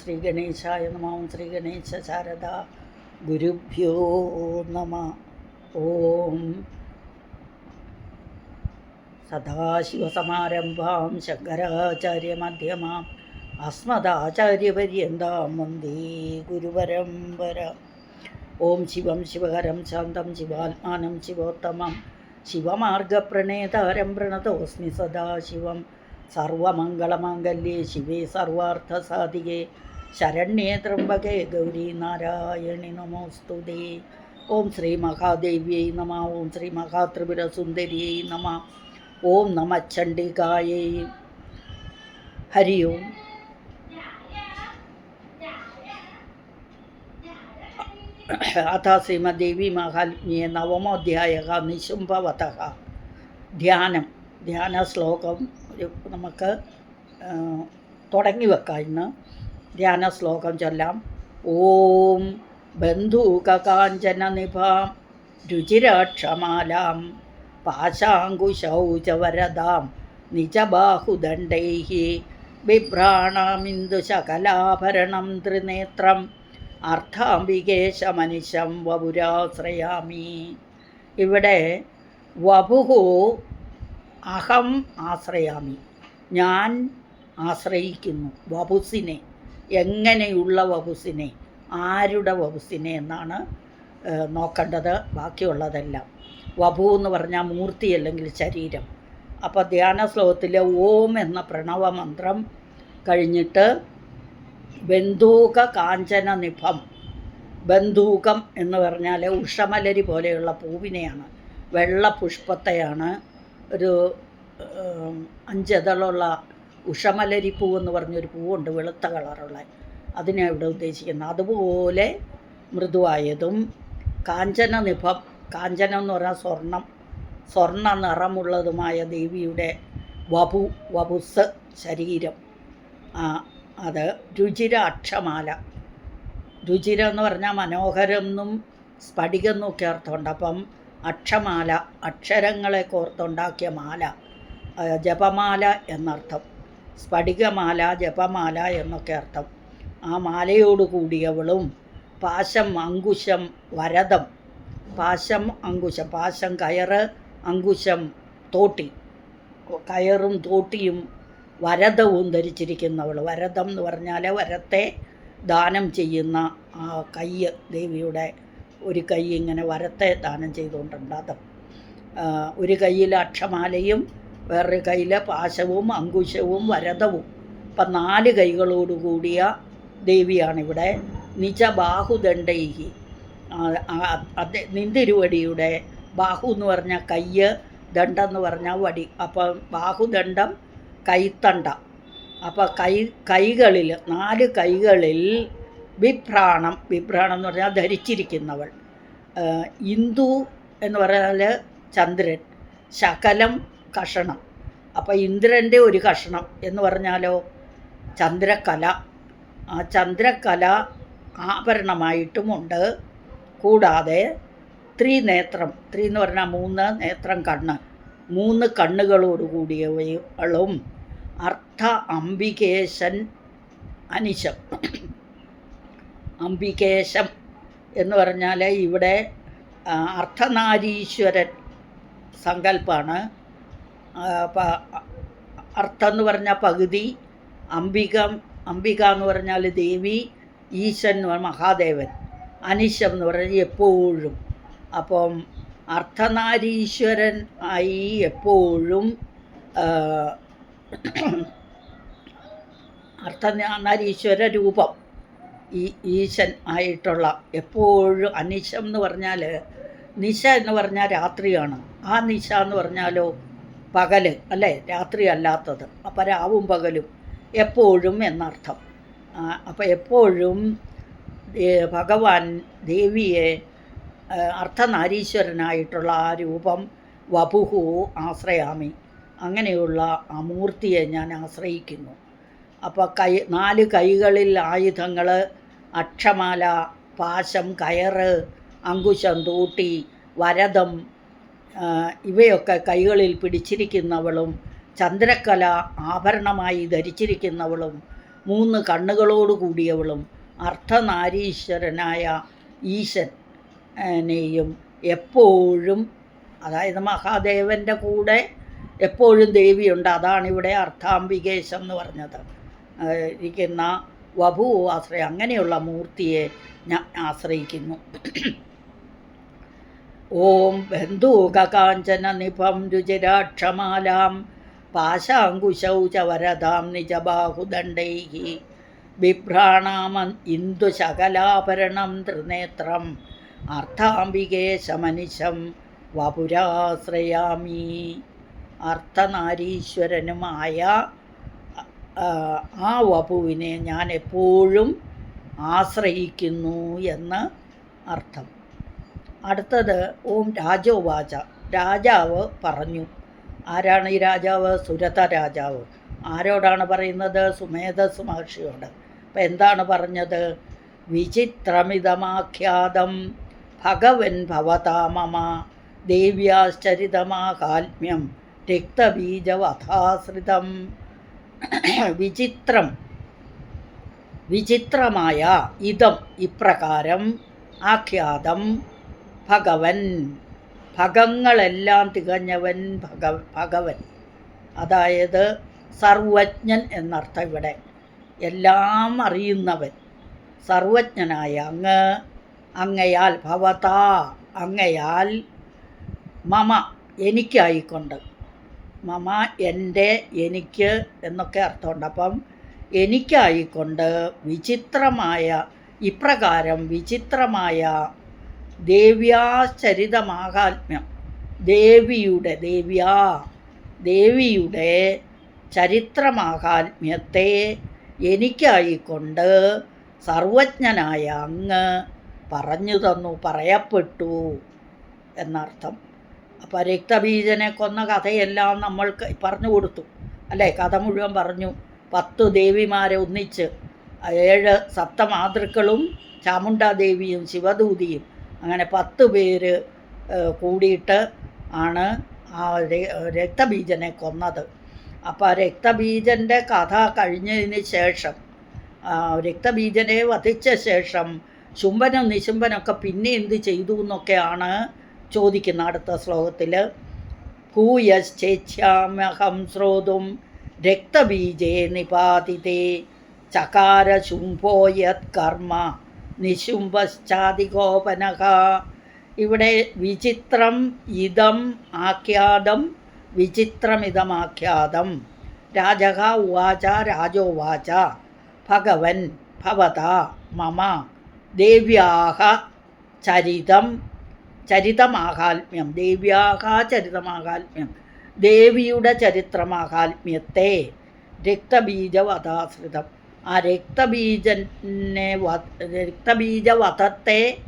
ശ്രീ ഗണേശായ നമ ഓം ശ്രീ ഗണേശ ശാരദ ഗുരുഭ്യോ നമ. ഓം സദാശിവസമാരംഭാം ശങ്കരാചാര്യമധ്യമാം അസ്മദാചാര്യപര്യന്താം വന്ദേ ഗുരുപരംപര ഓം ശിവം ശിവകരം ശാന്തം ശിവാത്മാനം ശിവോത്തമം. ശിവമാർഗപ്രണേതാരം പ്രണതോസ്മി സദാശിവം. സർവമംഗളമാംഗല്യേ ശിവേ സർവാർത്ഥസാധികേ. ശരണ്യേ ത്രംബകേ ഗൗരി നാരായണി നമോസ്തുതേ ഓം ശ്രീ മഹാദേവ്യൈ നമ ഓം ശ്രീ മഹാത്രിപുരസുന്ദരിയൈ നമ ഓം നമ ചണ്ഡികായൈ. ഹരി ഓം അഥ ശ്രീമദ്ദേവി മഹാത്മ്യേ നവമോധ്യായ നിശുംഭവത ധ്യാനം ധ്യാന ശ്ലോകം നമുക്ക് തുടങ്ങി വെക്കാം ഇന്ന്. ധ്യാന ശ്ലോകം ചൊല്ലാം ഓം ബന്ധൂകാഞ്ചന നിഭാം രുചിരാക്ഷമാലാം. പാശാങ്കുശൗചവരദാം നിജബാഹുദണ്ഡൈ ബിഭ്രാണമിന്ദുശകലാഭരണം ത്രിനേത്രം. അർത്ഥാംബികേശമനിശം വപുരാശ്രയാമി. ഇവിടെ വപുഹു അഹം ആശ്രയാമി. ഞാൻ ആശ്രയിക്കുന്നു. വപുസിനെ. എങ്ങനെയുള്ള വഹുസിനെ ആരുടെ വഹുസിനെ എന്നാണ് നോക്കേണ്ടത്. ബാക്കിയുള്ളതെല്ലാം. വപു എന്ന് പറഞ്ഞാൽ മൂർത്തി അല്ലെങ്കിൽ ശരീരം. അപ്പോൾ ധ്യാന ശ്ലോകത്തിലെ ഓം എന്ന പ്രണവമന്ത്രം കഴിഞ്ഞിട്ട് ബന്ധൂക കാഞ്ചന നിഭം. ബന്ധൂകം എന്ന് പറഞ്ഞാൽ ഉഷമലരി പോലെയുള്ള പൂവിനെയാണ്. വെള്ള പുഷ്പത്തെയാണ് ഒരു അഞ്ചതളുള്ള ഉഷമലരി പൂ എന്ന് പറഞ്ഞൊരു പൂവുണ്ട് വെളുത്ത കളറുള്ള. അതിനെ ഇവിടെ ഉദ്ദേശിക്കുന്നത്. അതുപോലെ മൃദുവായതും കാഞ്ചന നിഭം കാഞ്ചനം എന്ന് പറഞ്ഞാൽ സ്വർണം. സ്വർണ നിറമുള്ളതുമായ ദേവിയുടെ വപു വപുസ് ശരീരം. അത് രുചിര അക്ഷമാല രുചിര എന്ന് പറഞ്ഞാൽ മനോഹരം എന്നും സ്ഫടികം എന്നൊക്കെ അർത്ഥമുണ്ട്. അപ്പം അക്ഷമാല അക്ഷരങ്ങളെ കോർത്തുണ്ടാക്കിയ മാല ജപമാല എന്നർത്ഥം. സ്ഫടികമാല ജപമാല എന്നൊക്കെ അർത്ഥം. ആ മാലയോട് കൂടിയവളും പാശം അങ്കുശം വരതം പാശം അങ്കുശം. പാശം കയറ് അങ്കുശം തോട്ടി. കയറും തോട്ടിയും വരതവും ധരിച്ചിരിക്കുന്നവൾ വരതം എന്ന് പറഞ്ഞാൽ വരത്തെ ദാനം ചെയ്യുന്ന ആ കയ്യ് ദേവിയുടെ ഒരു കൈ ഇങ്ങനെ വരത്തെ ദാനം ചെയ്തുകൊണ്ടുണ്ട്. അതം ഒരു കയ്യിൽ അക്ഷമാലയും വേറൊരു കയ്യിൽ പാശവും അങ്കുശവും വരതവും. അപ്പം നാല് കൈകളോടുകൂടിയ ദേവിയാണിവിടെ. നിജ ബാഹുദണ്ഡൈഹി അത് നിന്തിരുവടിയുടെ ബാഹു എന്ന് പറഞ്ഞാൽ കയ്യ് ദണ്ഡം എന്ന് പറഞ്ഞാൽ വടി. അപ്പം ബാഹുദണ്ഡം കൈത്തണ്ട. അപ്പോൾ കൈ കൈകളിൽ നാല് കൈകളിൽ വിഭ്രാണം വിഭ്രാണം എന്ന് പറഞ്ഞാൽ ധരിച്ചിരിക്കുന്നവൾ. ഇന്ദു എന്ന് പറഞ്ഞാൽ ചന്ദ്രൻ. ശകലം കഷണം. അപ്പോൾ ഇന്ദ്രന്റെ ഒരു കഷണം എന്ന് പറഞ്ഞാലോ? ചന്ദ്രകല. ആ ചന്ദ്രകല ആഭരണമായിട്ടുമുണ്ട്. കൂടാതെ ത്രിനേത്രം. ത്രീ എന്ന് പറഞ്ഞാൽ മൂന്ന് നേത്രം കണ്ണ്. മൂന്ന് കണ്ണുകളോട് കൂടിയവളും അർത്ഥ അംബികേശൻ അനിശം. അംബികേശം എന്ന് പറഞ്ഞാൽ ഇവിടെ അർത്ഥനാരീശ്വരൻ സങ്കല്പമാണ് അർത്ഥം എന്ന് പറഞ്ഞാൽ പകുതി അംബിക അംബിക എന്ന് പറഞ്ഞാൽ ദേവി ഈശൻ എന്ന് പറഞ്ഞാൽ മഹാദേവൻ അനിശം എന്ന് പറഞ്ഞാൽ എപ്പോഴും. അപ്പം അർത്ഥനാരീശ്വരൻ ആയി എപ്പോഴും അർത്ഥനാരീശ്വര രൂപം ഈ ഈശൻ ആയിട്ടുള്ള എപ്പോഴും അനിശം എന്ന് പറഞ്ഞാൽ നിശ എന്ന് പറഞ്ഞാൽ രാത്രിയാണ്. ആ നിശ എന്ന് പറഞ്ഞാലോ പകൽ അല്ലേ? രാത്രി അല്ലാത്തത് അപ്പം രാവും പകലും എപ്പോഴും എന്നർത്ഥം. അപ്പം എപ്പോഴും ഭഗവാൻ ദേവിയെ അർത്ഥനാരീശ്വരനായിട്ടുള്ള ആ രൂപം വപുഹു ആശ്രയാമി. അങ്ങനെയുള്ള ആ മൂർത്തിയെ ഞാൻ ആശ്രയിക്കുന്നു. അപ്പോൾ കൈ നാല് കൈകളിൽ ആയുധങ്ങൾ അക്ഷമാല പാശം കയറ് അങ്കുശം തൂട്ടി വരദം ഇവയൊക്കെ കൈകളിൽ പിടിച്ചിരിക്കുന്നവളും ചന്ദ്രക്കല ആഭരണമായി ധരിച്ചിരിക്കുന്നവളും മൂന്ന് കണ്ണുകളോട് കൂടിയവളും അർത്ഥനാരീശ്വരനായ ഈശനെയും എപ്പോഴും അതായത് മഹാദേവന്റെ കൂടെ എപ്പോഴും ദേവിയുണ്ട്. അതാണ് ഇവിടെ അർത്ഥാംബികേശം എന്ന് പറഞ്ഞത്. ഇരിക്കുന്ന വഭു ആശ്രയം അങ്ങനെയുള്ള മൂർത്തിയെ ഞാൻ ആശ്രയിക്കുന്നു. ഓം ബന്ധൂകാഞ്ചന നിഭം രുചിരാക്ഷമാലാം പാശാങ്കുശൗ वरदां निजबाहुदण्डैः നിജബാഹുദണ്ഡൈ ബിഭ്രാണാമ ഇന്ദുശകലാഭരണം ത്രിനേത്രം അർത്ഥാംബികേശമനിശം വപുരാശ്രയാമി. അർത്ഥനാരീശ്വരനുമായ ആ വപുവിനെ ഞാൻ എപ്പോഴും ആശ്രയിക്കുന്നു എന്ന് അർത്ഥം. അടുത്തത് ഓം രാജോവാച. രാജാവ് പറഞ്ഞു. ആരാണ് ഈ രാജാവ്? സുരത രാജാവ്. ആരോടാണ് പറയുന്നത്? സുമേധസ് മഹർഷിയോട്. അപ്പം എന്താണ് പറഞ്ഞത്? വിചിത്രമിതമാഖ്യാതം. ഭഗവൻ ഭവതാമമ ദേവ്യാശ്ചരിതമാകാത്മ്യം രക്തബീജവധാശ്രിതം. വിചിത്രം. വിചിത്രമായ ഇതം ഇപ്രകാരം ആഖ്യാതം. ഭഗവൻ. ഭഗങ്ങളെല്ലാം തികഞ്ഞവൻ ഭഗ ഭഗവൻ. അതായത് സർവജ്ഞൻ എന്നർത്ഥം ഇവിടെ. എല്ലാം അറിയുന്നവൻ. സർവജ്ഞനായ അങ്ങ് അങ്ങയാൽ ഭവതാ അങ്ങയാൽ മമ എനിക്കായിക്കൊണ്ട്. മമ എന്റെ എനിക്ക് എന്നൊക്കെ അർത്ഥമുണ്ട്. അപ്പം എനിക്കായിക്കൊണ്ട് വിചിത്രമായ ഇപ്രകാരം വിചിത്രമായ ദേവ്യാചരിതമാഹാത്മ്യം. ദേവിയുടെ ദേവ്യാ ദേവിയുടെ ചരിത്രമാഹാത്മ്യത്തെ എനിക്കായിക്കൊണ്ട് സർവജ്ഞനായ അങ്ങ് പറഞ്ഞു തന്നു പറയപ്പെട്ടു എന്നർത്ഥം. അപ്പോൾ രക്തബീജനെ കൊന്ന കഥയെല്ലാം നമ്മൾക്ക് പറഞ്ഞു കൊടുത്തു. അല്ലേ? കഥ മുഴുവൻ പറഞ്ഞു. പത്തു ദേവിമാരെ ഒന്നിച്ച് ഏഴ് സപ്തമാതൃക്കളും ചാമുണ്ടാദേവിയും ശിവദൂതിയും അങ്ങനെ പത്ത് പേര് കൂടിയിട്ട് ആണ് ആ രക്തബീജനെ കൊന്നത്. അപ്പോൾ ആ രക്തബീജന്റെ കഥ കഴിഞ്ഞതിന് ശേഷം രക്തബീജനെ വധിച്ച ശേഷം ചുംബനും നിശുംബനൊക്കെ പിന്നെ എന്ത് ചെയ്തു എന്നൊക്കെയാണ് ചോദിക്കുന്ന അടുത്ത ശ്ലോകത്തിൽ ഭൂയശ്ചേച്ഛാമ്യഹം ശ്രോതും രക്തബീജേ നിപാതിതേ ചകാര ശുംഭോയത് കർമ്മ നിശുംഭശ്ചാതികോപനക ഇവിടെ വിചിത്രം ഇതം ആഖ്യാതം വിചിത്രമിതമാഖ്യാതം രാജക ഉവാച രാജോവാച ഭഗവൻ ഭവത മമ ദേവ്യാഹ ചരിതം ചരിതമാഹാത്മ്യം. ദേവ്യാഹ ചരിതമാഹാത്മ്യം. ദേവിയുടെ ചരിത്രമാഹാത്മ്യത്തെ രക്തബീജവധാശ്രിതം ആ രക്തബീജനെ രക്തബീജവധത്തെ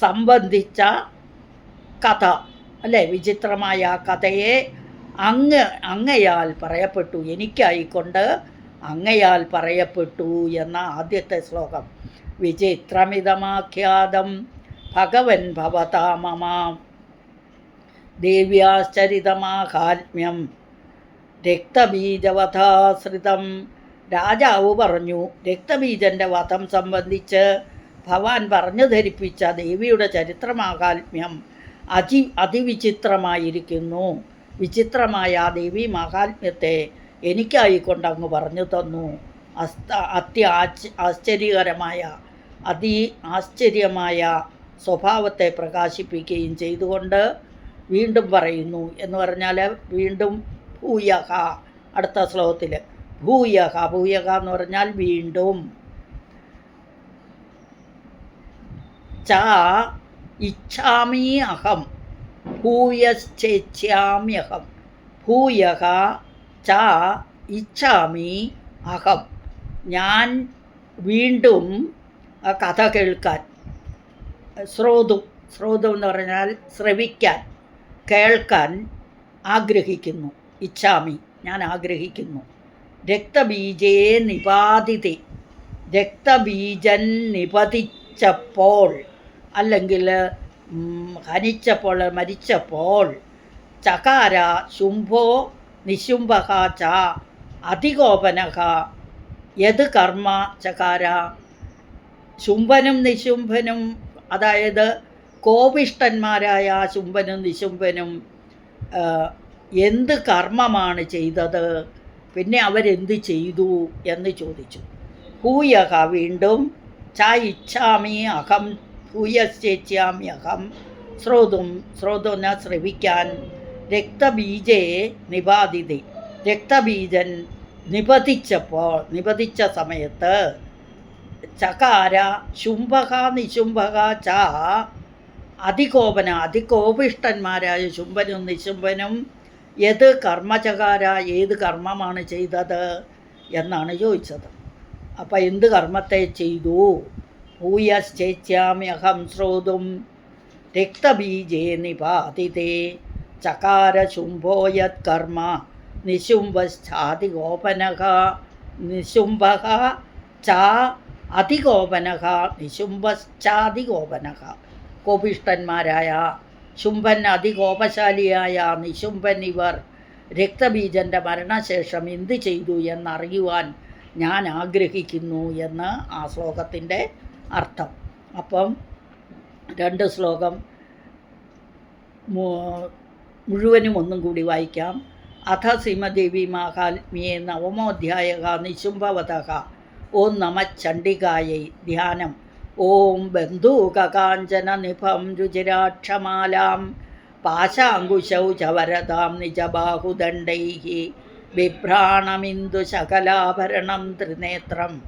സംബന്ധിച്ച കഥ അല്ലേ? വിചിത്രമായ ആ കഥയെ അങ്ങ് അങ്ങയാൽ പറയപ്പെട്ടു. എനിക്കായിക്കൊണ്ട് അങ്ങയാൽ പറയപ്പെട്ടു എന്ന ആദ്യത്തെ ശ്ലോകം. വിചിത്രമിതമാഖ്യാതം ഭഗവൻ ഭവതാമമാം മമ. ദേവ്യാശ്ചരിതമാഹാത്മ്യം. രക്തബീജവധാശ്രിതം രാജാവ് പറഞ്ഞു രക്തബീജന്റെ വധം സംബന്ധിച്ച് ഭവാൻ പറഞ്ഞു ധരിപ്പിച്ച ദേവിയുടെ ചരിത്രമാഹാത്മ്യം അതി അതിവിചിത്രമായിരിക്കുന്നു. വിചിത്രമായ ആ ദേവി മഹാത്മ്യത്തെ എനിക്കായിക്കൊണ്ട് അങ്ങ് പറഞ്ഞു തന്നു. അസ്ത അത്യ ആശ്ച ആശ്ചര്യകരമായ അതി ആശ്ചര്യമായ സ്വഭാവത്തെ പ്രകാശിപ്പിക്കുകയും ചെയ്തുകൊണ്ട് വീണ്ടും പറയുന്നു. എന്ന് പറഞ്ഞാൽ വീണ്ടും ഭൂയഹ അടുത്ത ശ്ലോകത്തിൽ ഭൂയഹ ഭൂയഹ എന്ന് പറഞ്ഞാൽ വീണ്ടും. ച ഇച്ഛാമി അഹം ഭൂയശ്ചേച്ഛാമ്യഹം ഭൂയഹ ച ഇച്ഛാമി അഹം. ഞാൻ വീണ്ടും കഥ കേൾക്കാൻ ശ്രോതു ശ്രോതു എന്ന് പറഞ്ഞാൽ ശ്രവിക്കാൻ കേൾക്കാൻ ആഗ്രഹിക്കുന്നു. ഇച്ഛാമി ഞാൻ ആഗ്രഹിക്കുന്നു. രക്തബീജേ നിപാതിതി. രക്തബീജൻ നിപതിച്ചപ്പോൾ അല്ലെങ്കിൽ ഹനിച്ചപ്പോൾ മരിച്ചപ്പോൾ ചകാര ശുംഭോ നിശുംഭക ച അതികോപനക യത് കർമ്മ ചകാര. ശുംഭനും നിശുംഭനും അതായത് കോപിഷ്ടന്മാരായ ശുംഭനും നിശുംഭനും എന്ത് കർമ്മമാണ് ചെയ്തത്? പിന്നെ അവരെന്ത് ചെയ്തു എന്ന് ചോദിച്ചു. ഹൂയഹ വീണ്ടും ച ഇച്ഛാമി അഹം ഹൂയശ്ചേച്യാമി അഹം ശ്രോതും ശ്രോതുന ശ്രവിക്കാൻ രക്തബീജേ നിപാതിഥി രക്തബീജൻ നിപതിച്ചപ്പോൾ നിപതിച്ച സമയത്ത് ചകാര ശുംഭക നിശുംഭക ച അതികോപന അതികോപിഷ്ടന്മാരായ ശുംഭനും നിശുംഭനും ഏത് കർമ്മചകാര ഏത് കർമ്മമാണ് ചെയ്തത് എന്നാണ് ചോദിച്ചത്. അപ്പം എന്ത് കർമ്മത്തെ ചെയ്തു? ഭൂയശ്ചേച്യാമ്യഹം ശ്രോതും രക്തബീജേ നിപാതിതേ ചകാര ശുംഭോയത് കർമ്മ നിശുംഭശ്ചാതികോപനക നിശുംഭക ചാ അതികോപനക നിശുംഭശ്ചാതികോപനക കോപിഷ്ടന്മാരായ ശുംഭൻ അതികോപശാലിയായ നിശുംഭൻ ഇവർ രക്തബീജന്റെ മരണശേഷം എന്ത് ചെയ്തു എന്നറിയുവാൻ ഞാൻ ആഗ്രഹിക്കുന്നു എന്ന് ആ ശ്ലോകത്തിന്റെ അർത്ഥം. അപ്പം രണ്ട് ശ്ലോകം മുഴുവനും ഒന്നും കൂടി വായിക്കാം. അഥ സിമദേവി മാഹാത്മ്യേ നവമോധ്യായ നിശുംഭവത ഓം നമ ചണ്ഡികായൈ. ധ്യാനം. ഓം ബന്ധൂകാഞ്ചന നിഭം രുചിരാക്ഷമാലാം. പാശാങ്കുശൗ ചവരതാം നിജബാഹുദണ്ഡൈ. ബിഭ്രാണമിന്ദുശകലാഭരണം ത്രിനേത്രം.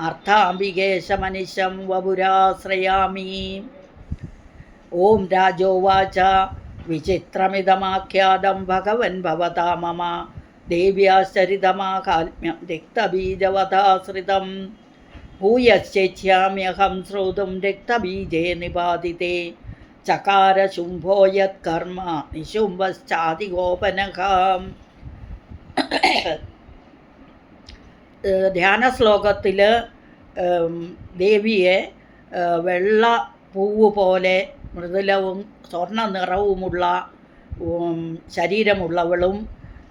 അർത്ഥാംബികേശമനിശം വപുരാശ്രയാമി. ഓം രാജോവാച. വിചിത്രമിതമാഖ്യാതം ഭഗവൻ ഭവതാ മമ. देव्याश्चरितमाकाल्म्यं രക്തബീജവധാശ്രിതം രക്തബീജേ നിപാതിതേ ചകാര ശുംഭോ യത് കർമ്മ നിശുംഭശ്ചാതികോപനഖാം ധ്യാന ശ്ലോകത്തിൽ ദേവിയെ വെള്ള പൂവ് പോലെ മൃദുലവും സ്വർണ നിറവുമുള്ള ശരീരമുള്ളവളും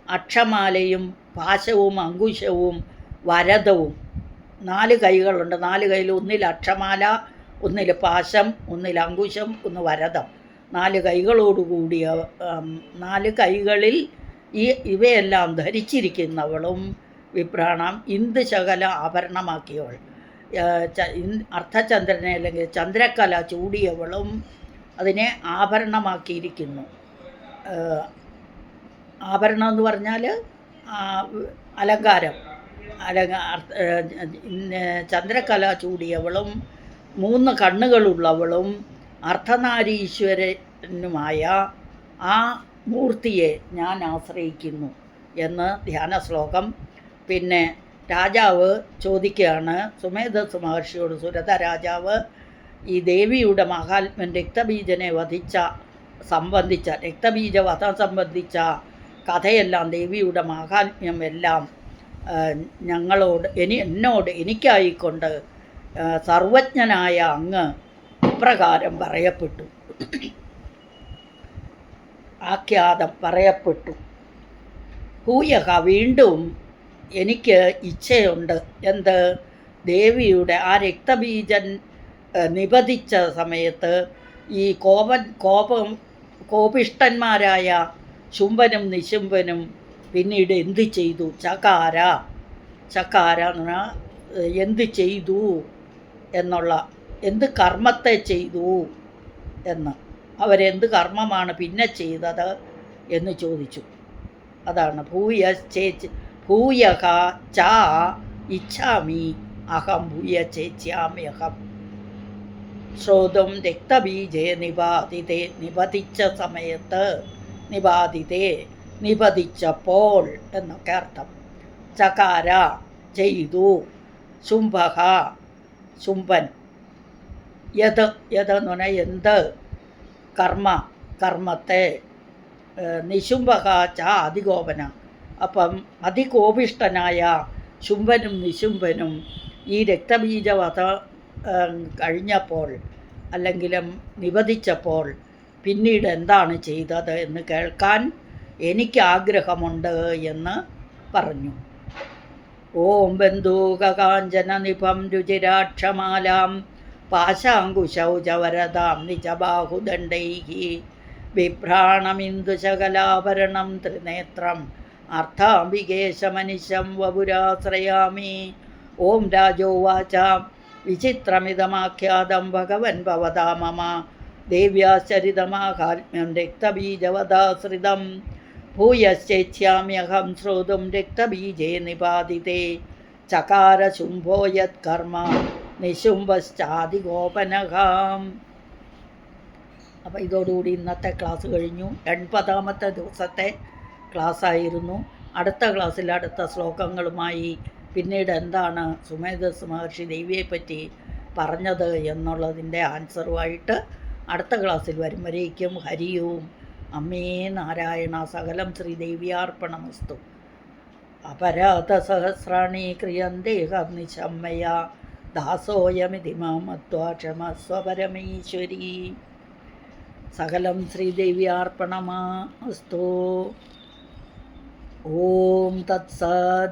അക്ഷമാലയും പാശവും അങ്കുശവും വരദവും നാല് കൈകളുണ്ട്. നാല് കൈയിൽ ഒന്നിൽ അക്ഷമാല ഒന്നിൽ പാശം ഒന്നിൽ അങ്കുശം ഒന്ന് വരതം. നാല് കൈകളോടുകൂടിയ നാല് കൈകളിൽ ഈ ഇവയെല്ലാം ധരിച്ചിരിക്കുന്നവളും വിഭ്രാണം ഇന്ത് ശകല ആഭരണമാക്കിയവൾ. അർത്ഥചന്ദ്രനെ അല്ലെങ്കിൽ ചന്ദ്രക്കല ചൂടിയവളും അതിനെ ആഭരണമാക്കിയിരിക്കുന്നു. ആഭരണം എന്ന് പറഞ്ഞാൽ അലങ്കാരം. അലങ്ക ചന്ദ്രകല ചൂടിയവളും മൂന്ന് കണ്ണുകളുള്ളവളും അർദ്ധനാരീശ്വരനുമായ ആ മൂർത്തിയെ ഞാൻ ആശ്രയിക്കുന്നു എന്ന് ധ്യാന ശ്ലോകം. പിന്നെ രാജാവ് ചോദിക്കുകയാണ് സുമേധസ് മഹർഷിയോട് സുരത രാജാവ് ഈ ദേവിയുടെ മഹാത്മൻ രക്തബീജനെ വധിച്ച സംബന്ധിച്ച രക്തബീജ വധം സംബന്ധിച്ച കഥയെല്ലാം ദേവിയുടെ മഹാത്മ്യം എല്ലാം ഞങ്ങളോട് എനി എന്നോട് എനിക്കായിക്കൊണ്ട് സർവജ്ഞനായ അങ്ങ് ഇപ്രകാരം പറയപ്പെട്ടു. ആഖ്യാതം പറയപ്പെട്ടു. ഹൂയഹ വീണ്ടും എനിക്ക് ഇച്ഛയുണ്ട്. എന്ത്? ദേവിയുടെ ആ രക്തബീജൻ നിബന്ധിച്ച സമയത്ത് ഈ കോപൻ കോപം കോപിഷ്ടന്മാരായ ശുംഭനും നിശുംഭനും പിന്നീട് എന്ത് ചെയ്തു? ചകാര. ചകാര എന്ന് പറഞ്ഞാൽ എന്ത് ചെയ്തു എന്നുള്ള എന്ത് കർമ്മത്തെ ചെയ്തു എന്ന്. അവരെന്ത് കർമ്മമാണ് പിന്നെ ചെയ്തത് എന്ന് ചോദിച്ചു. അതാണ്. ഭൂയ ചേച്ചി ഭൂയക ച ഇച്ഛാമി അഹം ഭൂയ ചേച്യാമി അഹം. ശ്രോതും രക്തബീജേ നിപാതിതേ നിപതിച്ച സമയത്ത് നിപാതിതേ നിപതിച്ചപ്പോൾ എന്നൊക്കെ അർത്ഥം. ചകാര ചെയ്തു. ശുംഭക ശുംഭൻ. യത് യത് എന്ന് പറഞ്ഞാൽ എന്ത്? കർമ്മ കർമ്മത്തെ. നിശുംഭക ച അതികോപന അപ്പം അതികോപിഷ്ടനായ ശുംഭനും നിശുംഭനും ഈ രക്തബീജവധ ഏഹ്, കഴിഞ്ഞപ്പോൾ അല്ലെങ്കിലും നിവധിച്ചപ്പോൾ പിന്നീട് എന്താണ് ചെയ്തത് എന്ന് കേൾക്കാൻ എനിക്ക് ആഗ്രഹമുണ്ട് എന്ന് പറഞ്ഞു. ഓം ബന്ധൂകാഞ്ചനനിഭം രുചിരാക്ഷമാലാം പാശാങ്കുശൗചവരതാം നിജബാഹുദണ്ഡൈ ബിഭ്രാണമിന്ദുശകലാഭരണം ത്രിനേത്രം അർത്ഥാംബികേശമനിശം വപുരാശ്രയാമി. ഓം രാജോവാച വിചിത്രമിതമാഖ്യാതം ഭഗവൻ ഭവതാ മമ. ദേവ്യാശ്ചരിതമാഹാത്മ്യം രക്തബീജവദാശ്രിതം ഭൂയശ്ചേച്ഛാമ്യഹം ശ്രോതും രക്തബീജേ നിപാതിതേ ചകാര यत्कर्म യത്കർമ്മ നിശുംഭശ്ചാദിഗോപനഹാം അപ്പോൾ ഇതോടുകൂടി ഇന്നത്തെ ക്ലാസ് കഴിഞ്ഞു. എൺപതാമത്തെ ദിവസത്തെ ക്ലാസ്സായിരുന്നു. അടുത്ത ക്ലാസ്സിൽ അടുത്ത ശ്ലോകങ്ങളുമായി പിന്നീട് എന്താണ് സുമേധസ് മഹർഷി ദേവിയെപ്പറ്റി പറഞ്ഞത് എന്നുള്ളതിന്റെ ആൻസറുമായിട്ട് അടുത്ത ക്ലാസ്സിൽ വരും. വരേക്കും. ഹരിയും. അമ്മേ നാരായണ സകലം ശ്രീദേവ്യാർപ്പണമസ്തു. അപരാധസഹസ്രാണി ക്രിയന്തേ ഹർനിശമ്മയ ദാസോയമിതി മാമത്വാ ക്ഷമസ്വ പരമേശ്വരി സകലം ശ്രീദേവ്യാർപ്പണമാസ്തു. ഓം തത്സത്